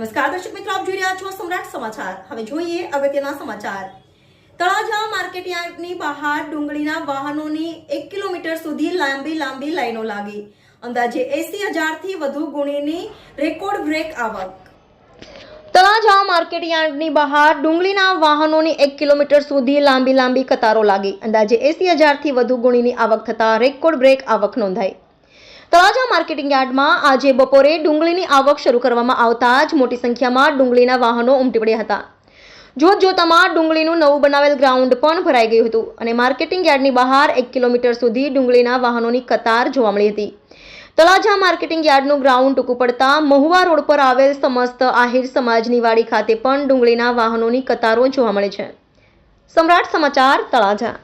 નમસ્કાર, દર્શક મિત્રો, આપ જોઈ રહ્યા છો સમ્રાટ સમાચાર. હવે જોઈએ અગત્યના સમાચાર. તળાજા માર્કેટ યાર્ડની બહાર ડુંગળીના વાહનોની એક કિલોમીટર સુધી લાંબી લાંબી લાઈનો લાગી. અંદાજે એસી હજારથી વધુ ગુણીની રેકોર્ડ બ્રેક આવક. તળાજા માર્કેટ યાર્ડની બહાર ડુંગળીના વાહનોની એક કિલોમીટર સુધી લાંબી લાંબી કતારો લાગી. અંદાજે એસી હજારથી વધુ ગુણીની આવક થતાં રેકોર્ડ બ્રેક આવક નોંધાઈ. તળાજા માર્કેટિંગ યાર્ડમાં આજે બપોરે ડુંગળીની આવક શરૂ કરવામાં આવતા જ મોટી સંખ્યામાં ડુંગળીના વાહનો ઉમટી પડ્યા હતા. જોત જોતામાં ડુંગળીનું નવું બનાવેલ ગ્રાઉન્ડ પણ ભરાઈ ગયું હતું અને માર્કેટિંગ યાર્ડની બહાર એક કિલોમીટર સુધી ડુંગળીના વાહનોની કતાર જોવા મળી હતી. તળાજા માર્કેટિંગ યાર્ડનું ગ્રાઉન્ડ ટૂંકું પડતા મહુવા રોડ પર આવેલ સમસ્ત આહિર સમાજની વાડી ખાતે પણ ડુંગળીના વાહનોની કતારો જોવા મળે છે. સમ્રાટ સમાચાર, તળાજા.